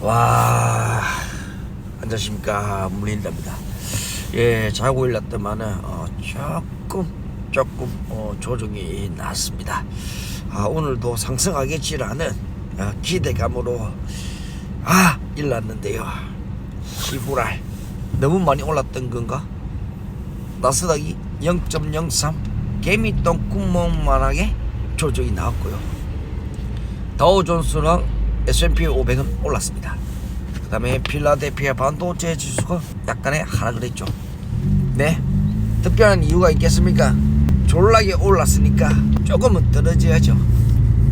와 안녕하십니까. 문인답니다. 예 자고 일났더만은 어, 조금 조금 어, 조정이 났습니다. 아 오늘도 상승하겠지라는 어, 기대감으로 아 일났는데요. 시부랄. 너무 많이 올랐던 건가? 나스닥이 0.03 개미똥 구멍만하게 조정이 나왔고요. 다우존스랑 S&P 500은 올랐습니다. 그 다음에 필라델피아 반도체 지수가 약간의 하락을 했죠. 네. 특별한 이유가 있겠습니까? 졸라게 올랐으니까 조금은 떨어져야죠.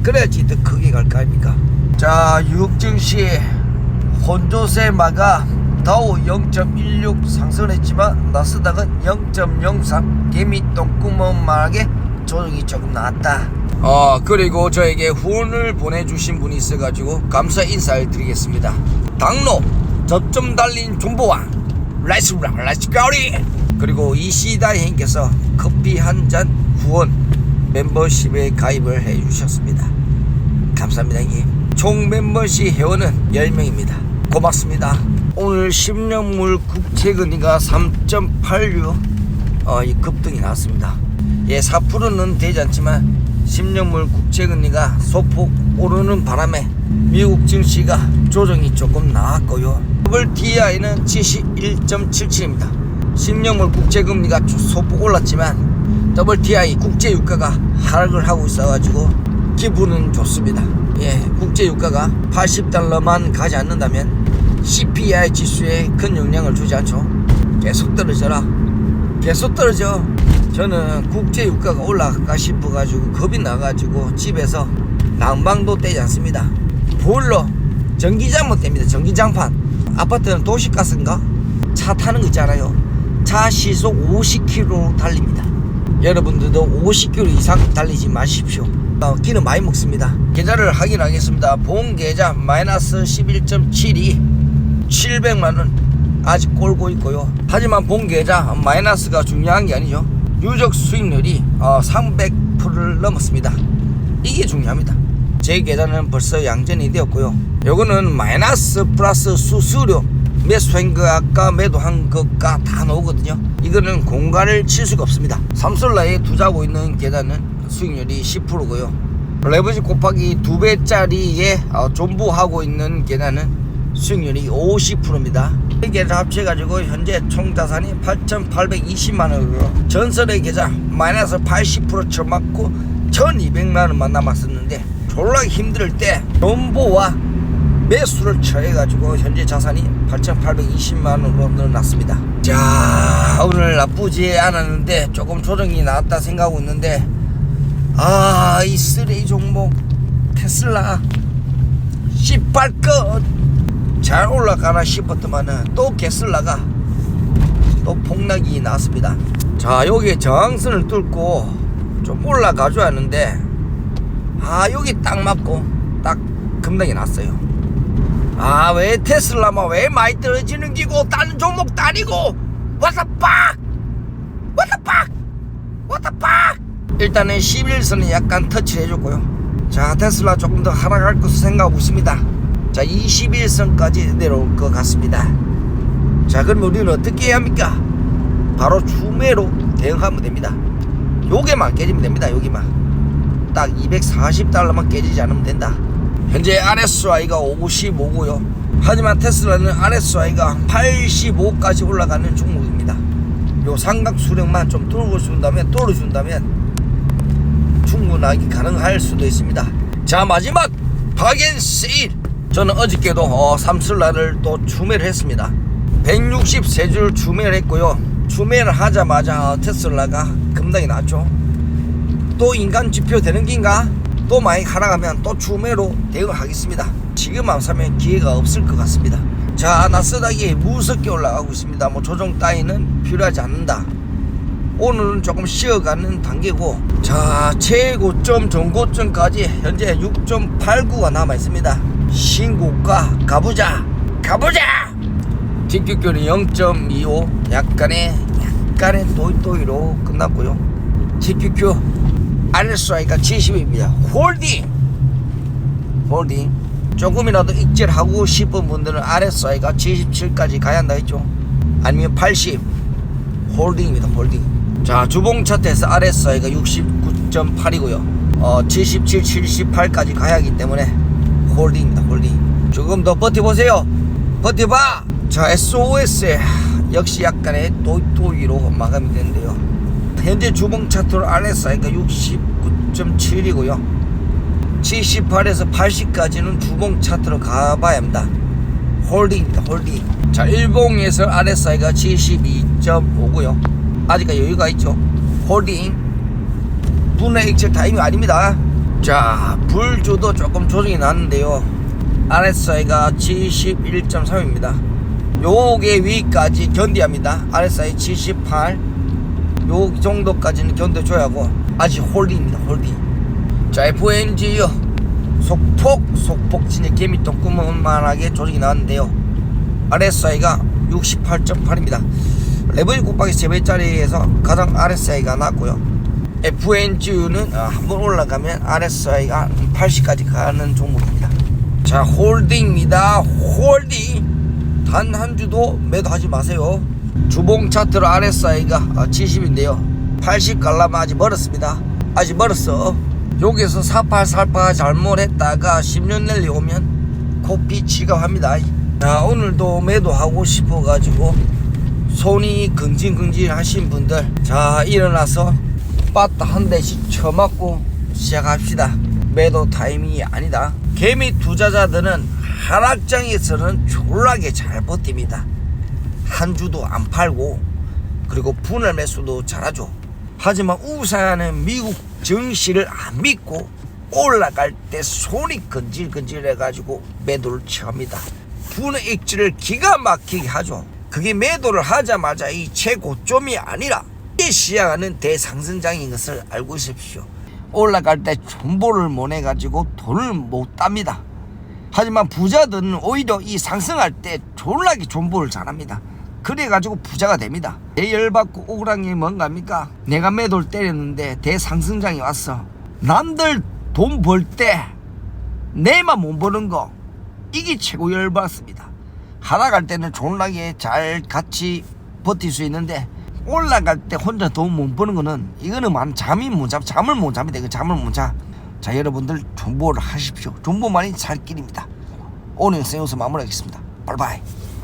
그래야지 더 크게 갈 거 아닙니까? 자, 뉴욕 증시 혼조세마가 다우 0.16 상승했지만 나스닥은 0.03 개미 똥 구멍만하게 조정이 조금 나왔다. 어 그리고 저에게 후원을 보내주신 분이 있어가지고 감사 인사를 드리겠습니다. 당로 저점 달린 존보왕 라이스랑 라이스가리 그리고 이시다행께서 커피 한 잔 후원 멤버십에 가입을 해주셨습니다. 감사합니다 형님. 총 멤버십 회원은 10명입니다. 고맙습니다. 오늘 10년물 국채금리가 3.86 어, 이 급등이 나왔습니다. 예, 4%는 되지 않지만 10년물 국채금리가 소폭 오르는 바람에 미국 증시가 조정이 조금 나왔고요. WTI는 71.77입니다. 10년물 국채금리가 소폭 올랐지만 WTI 국제 유가가 하락을 하고 있어가지고 기분은 좋습니다. 예, 국제 유가가 80달러만 가지 않는다면 CPI 지수에 큰 영향을 주지 않죠. 계속 떨어져라. 계속 떨어져. 저는 국제 유가가 올라갈까 싶어 가지고 겁이 나 가지고 집에서 난방도 떼지 않습니다. 보일러 전기장만 뗍니다. 전기장판. 아파트는 도시가스인가? 차 타는 거 있잖아요. 차 시속 50km 달립니다. 여러분들도 50km 이상 달리지 마십시오. 어, 기름 많이 먹습니다. 계좌를 확인하겠습니다. 본 계좌 마이너스 11.72 700만 원 아직 꼴고 있고요. 하지만 본 계좌 마이너스가 중요한 게 아니죠. 누적 수익률이 어, 300%를 넘었습니다. 이게 중요합니다. 제 계좌는 벌써 양전이 되었고요. 요거는 마이너스 플러스 수수료 매수한 거 아까 매도한 것과 다 나오거든요. 이거는 공간을 칠 수가 없습니다. 삼솔라에 투자하고 있는 계좌는 수익률이 10%고요. 레버지 곱하기 두 배짜리에 어, 존부하고 있는 계좌는 수익률이 50%입니다. 이 계좌 합쳐가지고 현재 총 자산이 8,820만 원으로 전설의 계좌 마이너스 80% 쳐맞고 1,200만 원만 남았었는데 졸라 힘들 때 존보와 매수를 처해가지고 현재 자산이 8,820만 원으로 늘어났습니다. 자 오늘 나쁘지 않았는데 조금 조정이 나왔다 생각하고 있는데 아 이 쓰레기 종목 테슬라 18컷 잘 올라가나 싶었더만은 또 게슬라가 또 폭락이 났습니다. 자 여기 저항선을 뚫고 좀 올라가줘야 하는데 아 여기 딱 맞고 딱 급락이 났어요. 아 왜 테슬라만 왜 많이 떨어지는 기고 다른 the fuck What the fuck 일단은 11선은 약간 터치를 해줬고요. 자 테슬라 조금 더 하락할 것으로 생각하고 있습니다. 자 21선까지 내려올 것 같습니다. 자 그럼 우리는 어떻게 해야 합니까? 바로 추매로 대응하면 됩니다. 요게만 깨지면 됩니다. 여기만 딱 240달러만 깨지지 않으면 된다. 현재 RSI가 55고요. 하지만 테슬라는 RSI가 85까지 올라가는 종목입니다. 요 삼각 수령만 좀 뚫어준다면 뚫어준다면 충분하게 가능할 수도 있습니다. 자 마지막 박앤 세일. 저는 어저께도 어, 삼슬라를 또 추매를 했습니다. 163줄 추매를 했고요. 추매를 하자마자 어, 테슬라가 급락이 났죠. 또 인간 지표 되는 긴가? 또 많이 하락하면 또 추매로 대응하겠습니다. 지금 안 사면 기회가 없을 것 같습니다. 자 나스닥이 무섭게 올라가고 있습니다. 뭐 조정 따위는 필요하지 않는다. 오늘은 조금 쉬어가는 단계고 자 최고점 전고점까지 현재 6.89가 남아 있습니다 신고가 가보자. 가보자! 뒷격결이 0.25 약간의 약간의 또이또이로 끝났고요. 뒷격교 RSI가 70입니다. 홀딩! 홀딩. 조금이라도 익절하고 싶은 분들은 RSI가 77까지 가야 한다 했죠. 아니면 80 홀딩입니다 홀딩. 자 주봉 차트에서 RSI가 69.8이고요. 어, 77, 78까지 가야 하기 때문에 홀딩입니다 홀딩. 조금 더 버텨보세요. 버텨봐! 자 SOS 역시 약간의 또이또이로 마감이 되는데요. 현재 주봉 차트로 RSI가 69.7이고요. 78에서 80까지는 주봉 차트로 가봐야 합니다. 홀딩입니다 홀딩. 자 일봉에서 RSI가 72.5고요. 아직까지 여유가 있죠. 홀딩. 분해 액체 타임이 아닙니다 자 불주도 조금 조정이 났는데요. RSI가 71.3입니다. 요게 위까지 견디합니다. RSI 78 요 정도까지는 견뎌줘야 하고 아직 홀딩입니다 홀딩. 자 FNG요. 속폭 속폭 진의 개미똥 꾸만하게 조정이 나왔는데요. RSI가 68.8입니다. 레벨 곱하기 3배짜리에서 가장 RSI가 낮고요 FNG는 한번 올라가면 RSI가 80까지 가는 종목입니다. 자 홀딩입니다. 홀딩! 단 한 주도 매도하지 마세요. 주봉 차트로 RSI가 70인데요. 80 갈라면 아직 멀었습니다. 아직 멀었어. 여기서 4848 잘못했다가 10년 랠리 오면 코피 지갑합니다. 자 오늘도 매도하고 싶어가지고 손이 긍진긍진 하신 분들 자 일어나서 빠따 한 대씩 쳐맞고 시작합시다. 매도 타이밍이 아니다. 개미 투자자들은 하락장에서는 졸라게 잘 버팁니다. 한 주도 안 팔고 그리고 분할 매수도 잘하죠. 하지만 우사는 미국 증시를 안 믿고 올라갈 때 손이 근질근질해 가지고 매도를 취합니다. 분의 액지를 기가 막히게 하죠. 그게 매도를 하자마자 이 최고점이 아니라 이 시장은 대상승장인 것을 알고 있으십시오. 올라갈 때 존보를 못 해가지고 돈을 못 땁니다. 하지만 부자들은 오히려 이 상승할 때 졸라게 존보를 잘합니다. 그래가지고 부자가 됩니다. 내 열받고 억울한 게 뭔가입니까? 내가 매도를 때렸는데 대상승장이 왔어. 남들 돈 벌 때 내만 못 버는 거. 이게 최고 열받습니다. 하락할 때는 존나게 잘 같이 버틸 수 있는데 올라갈 때 혼자 돈 못 버는 거는 이거는 만 잠이 못 잡, 잠을 못 잡니다. 이거 잠을 못 자. 자 여러분들 존보를 하십시오. 존보만이 살 길입니다. 오늘 여기서 마무리하겠습니다. 바이바이.